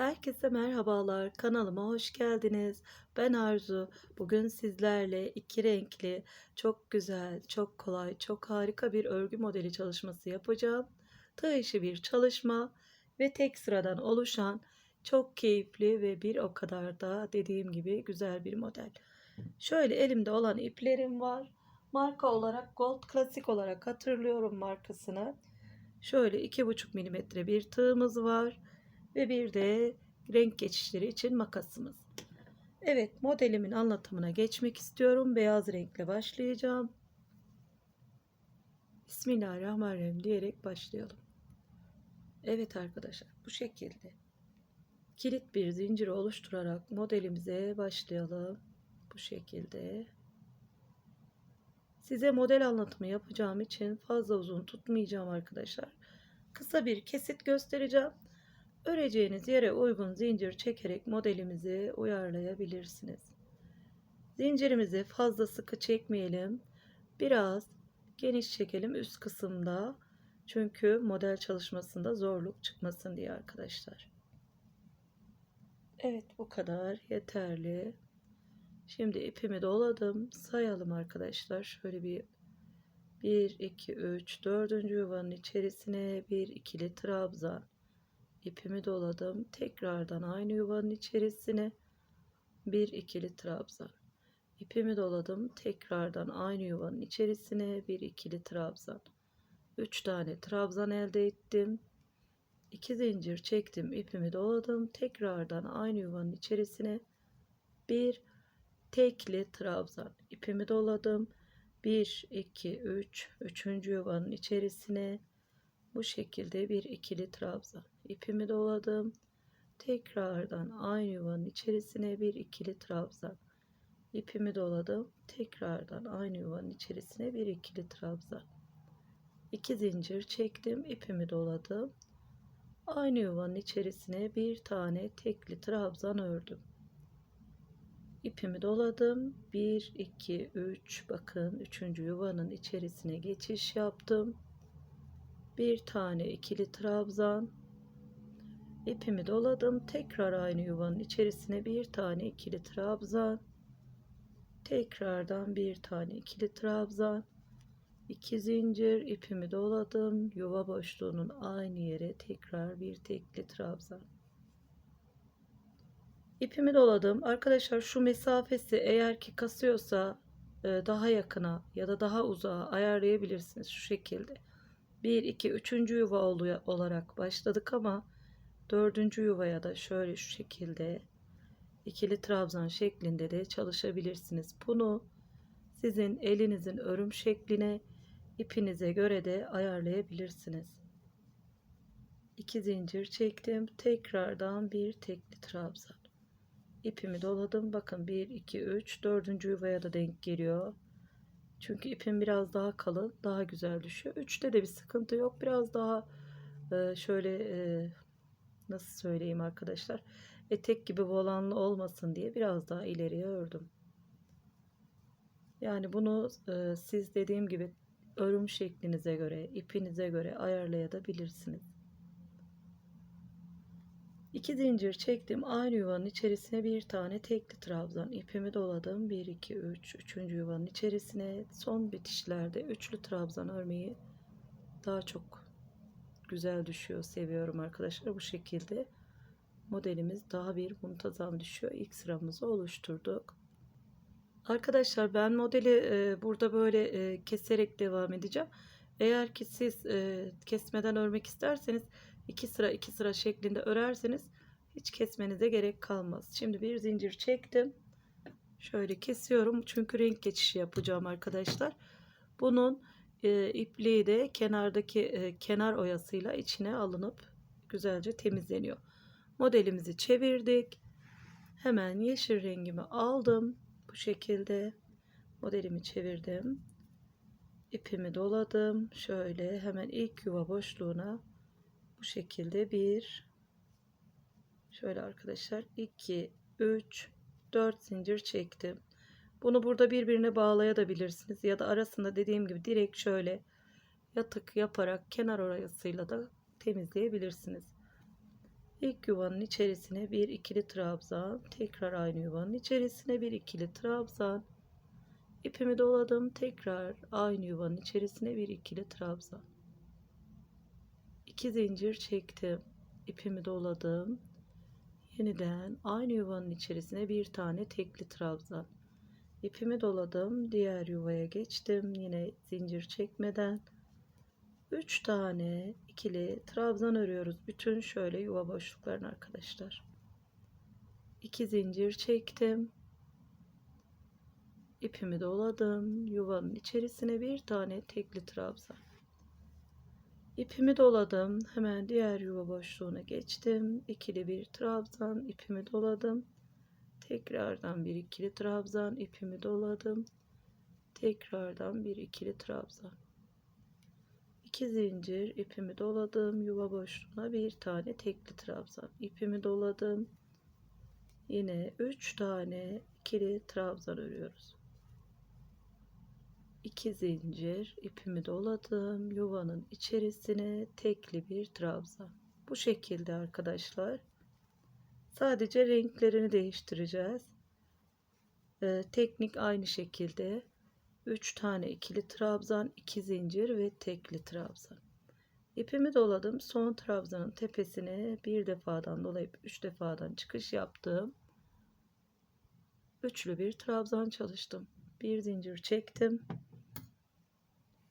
Herkese merhabalar. Kanalıma hoş geldiniz. Ben Arzu. Bugün sizlerle iki renkli, çok güzel, çok kolay, çok harika bir örgü modeli çalışması yapacağım. Tığ işi bir çalışma ve tek sıradan oluşan çok keyifli ve bir o kadar da dediğim gibi güzel bir model. Şöyle elimde olan iplerim var. Marka olarak Gold Classic olarak hatırlıyorum markasını. Şöyle 2,5 milimetre bir tığımız var ve bir de renk geçişleri için makasımız. Evet modelimin anlatımına geçmek istiyorum. Beyaz renkle başlayacağım. Bismillahirrahmanirrahim diyerek başlayalım. Evet arkadaşlar bu şekilde kilit bir zincir oluşturarak modelimize başlayalım. Bu şekilde. Size model anlatımı yapacağım için fazla uzun tutmayacağım arkadaşlar. Kısa bir kesit göstereceğim. Öreceğiniz yere uygun zincir çekerek modelimizi uyarlayabilirsiniz. Zincirimizi fazla sıkı çekmeyelim. Biraz geniş çekelim üst kısımda. Çünkü model çalışmasında zorluk çıkmasın diye arkadaşlar. Evet bu kadar yeterli. Şimdi ipimi doladım. Sayalım arkadaşlar. Şöyle bir 1, 2, 3, 4. yuvanın içerisine bir ikili trabzan ipimi doladım. Tekrardan aynı yuvanın içerisine bir ikili trabzan. İpimi doladım. Tekrardan aynı yuvanın içerisine bir ikili trabzan. 3 tane trabzan elde ettim. 2 zincir çektim. ipimi doladım. Tekrardan aynı yuvanın içerisine bir tekli trabzan. ipimi doladım. 1 2 3 3. yuvanın içerisine bu şekilde bir ikili trabzan ipimi doladım. Tekrardan aynı yuvanın içerisine bir ikili trabzan ipimi doladım. Tekrardan aynı yuvanın içerisine bir ikili trabzan iki zincir çektim ipimi doladım. Aynı yuvanın içerisine bir tane tekli trabzan ördüm. İpimi doladım. 1 2 3 bakın 3. yuvanın içerisine geçiş yaptım. Bir tane ikili trabzan ipimi doladım tekrar aynı yuvanın içerisine bir tane ikili trabzan. Tekrardan bir tane ikili trabzan. İki zincir ipimi doladım yuva boşluğunun aynı yere tekrar bir tekli trabzan. İpimi doladım. Arkadaşlar şu mesafesi eğer ki kasıyorsa e, daha yakına ya da daha uzağa ayarlayabilirsiniz şu şekilde. 1 2 3. yuva olarak başladık ama dördüncü yuvaya da şöyle şu şekilde ikili trabzan şeklinde de çalışabilirsiniz. Bunu sizin elinizin örüm şekline ipinize göre de ayarlayabilirsiniz. 2 zincir çektim. Tekrardan bir tekli trabzan. İpimi doladım. Bakın 1 2 3 4. yuvaya da denk geliyor. Çünkü ipim biraz daha kalın, daha güzel düşüyor. 3'te de bir sıkıntı yok. Biraz daha e, şöyle e, nasıl söyleyeyim arkadaşlar etek gibi volanlı olmasın diye biraz daha ileriye ördüm. Yani bunu e, siz dediğim gibi örüm şeklinize göre, ipinize göre ayarlayabilirsiniz. İki zincir çektim. Aynı yuvanın içerisine bir tane tekli trabzan ipimi doladım. 1 2 3 3. yuvanın içerisine son bitişlerde üçlü trabzan örmeyi daha çok güzel düşüyor. Seviyorum arkadaşlar. Bu şekilde modelimiz daha bir muntazam düşüyor. İlk sıramızı oluşturduk. Arkadaşlar ben modeli e, burada böyle e, keserek devam edeceğim. Eğer ki siz e, kesmeden örmek isterseniz iki sıra iki sıra şeklinde örerseniz hiç kesmenize gerek kalmaz. Şimdi bir zincir çektim. Şöyle kesiyorum çünkü renk geçişi yapacağım arkadaşlar. Bunun e, ipliği de kenardaki e, kenar oyasıyla içine alınıp güzelce temizleniyor. Modelimizi çevirdik. Hemen yeşil rengimi aldım. Bu şekilde modelimi çevirdim. İpimi doladım. Şöyle hemen ilk yuva boşluğuna bu şekilde bir şöyle arkadaşlar 2 3 4 zincir çektim. Bunu burada birbirine bağlayabilirsiniz ya da arasında dediğim gibi direkt şöyle yatık yaparak kenar orasıyla da temizleyebilirsiniz. İlk yuvanın içerisine bir ikili trabzan, tekrar aynı yuvanın içerisine bir ikili trabzan. İpimi doladım, tekrar aynı yuvanın içerisine bir ikili trabzan. İki zincir çektim, ipimi doladım. Yeniden aynı yuvanın içerisine bir tane tekli trabzan. İpimi doladım, diğer yuvaya geçtim. Yine zincir çekmeden 3 tane ikili trabzan örüyoruz. Bütün şöyle yuva boşluklarını arkadaşlar. 2 zincir çektim. İpimi doladım. Yuvanın içerisine bir tane tekli trabzan. İpimi doladım. Hemen diğer yuva boşluğuna geçtim. İkili bir trabzan. ipimi doladım. Tekrardan bir ikili trabzan. ipimi doladım. Tekrardan bir ikili trabzan. 2 zincir ipimi doladım yuva boşluğuna bir tane tekli trabzan ipimi doladım yine 3 tane ikili trabzan örüyoruz 2 zincir ipimi doladım yuvanın içerisine tekli bir trabzan bu şekilde arkadaşlar sadece renklerini değiştireceğiz ee, teknik aynı şekilde 3 tane ikili trabzan, 2 zincir ve tekli trabzan. İpimi doladım. Son trabzanın tepesine bir defadan dolayıp 3 defadan çıkış yaptım. Üçlü bir trabzan çalıştım. Bir zincir çektim.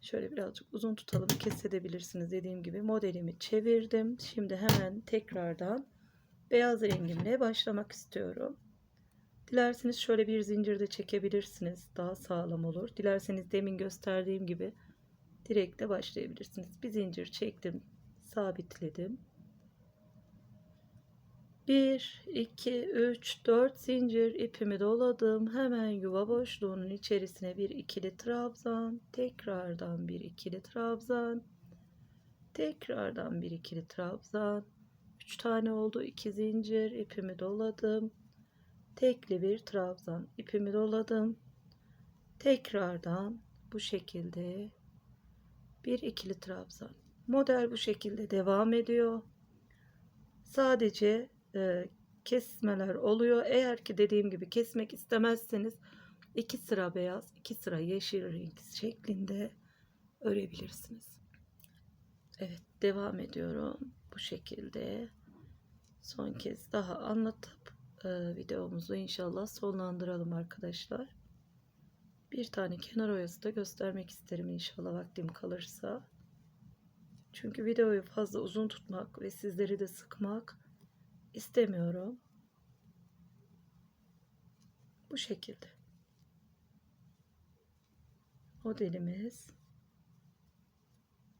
Şöyle birazcık uzun tutalım kesebilirsiniz dediğim gibi modelimi çevirdim. Şimdi hemen tekrardan beyaz rengimle başlamak istiyorum. Dilerseniz şöyle bir zincir de çekebilirsiniz. Daha sağlam olur. Dilerseniz demin gösterdiğim gibi direkt de başlayabilirsiniz. Bir zincir çektim. Sabitledim. 1, 2, 3, 4 zincir ipimi doladım. Hemen yuva boşluğunun içerisine bir ikili trabzan. Tekrardan bir ikili trabzan. Tekrardan bir ikili trabzan. 3 tane oldu. 2 zincir ipimi doladım. Tekli bir trabzan ipimi doladım. Tekrardan bu şekilde bir ikili trabzan. Model bu şekilde devam ediyor. Sadece e, kesmeler oluyor. Eğer ki dediğim gibi kesmek istemezseniz iki sıra beyaz iki sıra yeşil renk şeklinde örebilirsiniz. Evet devam ediyorum bu şekilde son kez daha anlatıp e, videomuzu inşallah sonlandıralım arkadaşlar. Bir tane kenar oyası da göstermek isterim inşallah vaktim kalırsa. Çünkü videoyu fazla uzun tutmak ve sizleri de sıkmak istemiyorum. Bu şekilde. Modelimiz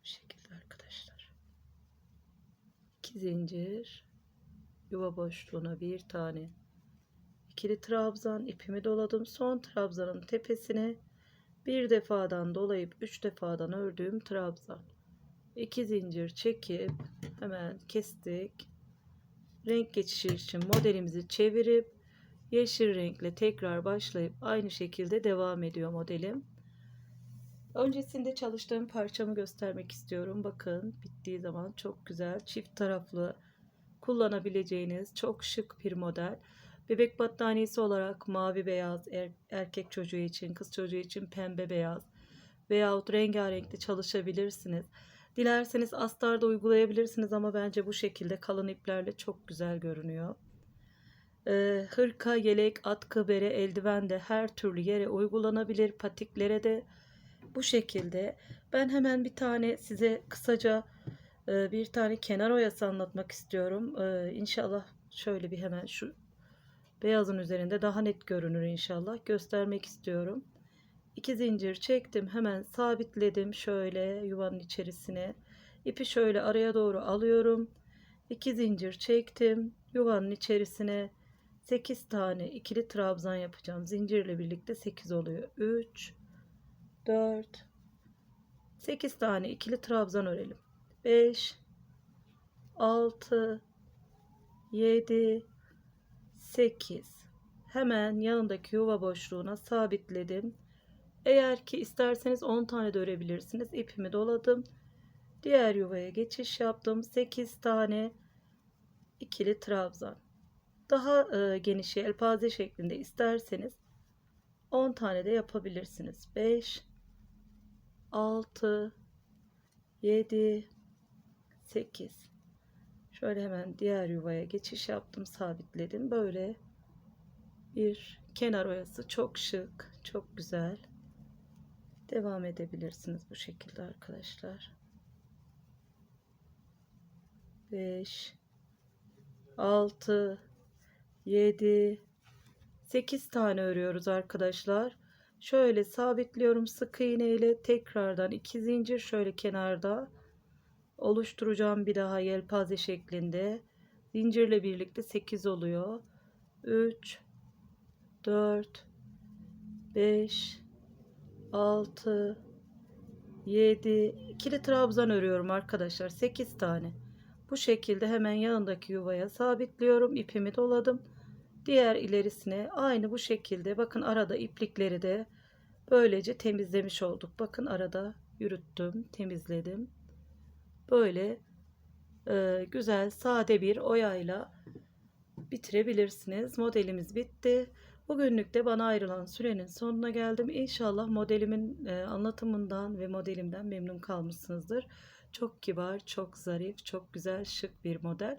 bu şekilde arkadaşlar. İki zincir yuva boşluğuna bir tane. İkili trabzan ipimi doladım son trabzanın tepesine. Bir defadan dolayıp üç defadan ördüğüm trabzan. İki zincir çekip hemen kestik. Renk geçişi için modelimizi çevirip yeşil renkle tekrar başlayıp aynı şekilde devam ediyor modelim. Öncesinde çalıştığım parçamı göstermek istiyorum. Bakın bittiği zaman çok güzel çift taraflı kullanabileceğiniz çok şık bir model. Bebek battaniyesi olarak mavi beyaz er, erkek çocuğu için, kız çocuğu için pembe beyaz veyahut rengarenkli çalışabilirsiniz. Dilerseniz astarda uygulayabilirsiniz ama bence bu şekilde kalın iplerle çok güzel görünüyor. Ee, hırka, yelek, atkı, bere, eldiven de her türlü yere uygulanabilir. Patiklere de bu şekilde. Ben hemen bir tane size kısaca bir tane kenar oyası anlatmak istiyorum. Ee, inşallah şöyle bir hemen şu beyazın üzerinde daha net görünür inşallah. Göstermek istiyorum. İki zincir çektim. Hemen sabitledim şöyle yuvanın içerisine. İpi şöyle araya doğru alıyorum. İki zincir çektim. Yuvanın içerisine 8 tane ikili trabzan yapacağım. Zincirle birlikte 8 oluyor. 3 4 8 tane ikili trabzan örelim. 5 6 7 8 hemen yanındaki yuva boşluğuna sabitledim. Eğer ki isterseniz 10 tane de örebilirsiniz. İpimi doladım. Diğer yuvaya geçiş yaptım. 8 tane ikili trabzan. Daha e, geniş yelpaze şeklinde isterseniz 10 tane de yapabilirsiniz. 5 6 7 8 Şöyle hemen diğer yuvaya geçiş yaptım, sabitledim. Böyle bir kenar oyası çok şık, çok güzel. Devam edebilirsiniz bu şekilde arkadaşlar. 5 6 7 8 tane örüyoruz arkadaşlar. Şöyle sabitliyorum sık iğne ile tekrardan 2 zincir şöyle kenarda oluşturacağım bir daha yelpaze şeklinde. Zincirle birlikte 8 oluyor. 3 4 5 6 7 ikili trabzan örüyorum arkadaşlar. 8 tane. Bu şekilde hemen yanındaki yuvaya sabitliyorum. İpimi doladım. Diğer ilerisine aynı bu şekilde. Bakın arada iplikleri de böylece temizlemiş olduk. Bakın arada yürüttüm temizledim böyle e, güzel sade bir oyayla bitirebilirsiniz modelimiz bitti Bugünlük de bana ayrılan sürenin sonuna geldim. İnşallah modelimin e, anlatımından ve modelimden memnun kalmışsınızdır. Çok kibar, çok zarif, çok güzel, şık bir model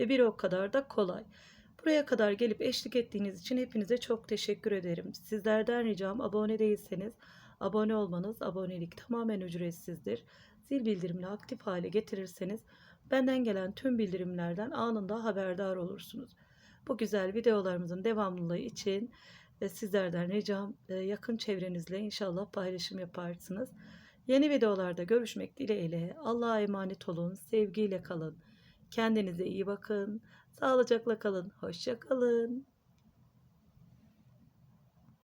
ve bir o kadar da kolay. Buraya kadar gelip eşlik ettiğiniz için hepinize çok teşekkür ederim. Sizlerden ricam abone değilseniz abone olmanız, abonelik tamamen ücretsizdir. Zil bildirimini aktif hale getirirseniz benden gelen tüm bildirimlerden anında haberdar olursunuz. Bu güzel videolarımızın devamlılığı için e, sizlerden ricam e, yakın çevrenizle inşallah paylaşım yaparsınız. Yeni videolarda görüşmek dileğiyle Allah'a emanet olun, sevgiyle kalın. Kendinize iyi bakın, sağlıcakla kalın, hoşça kalın.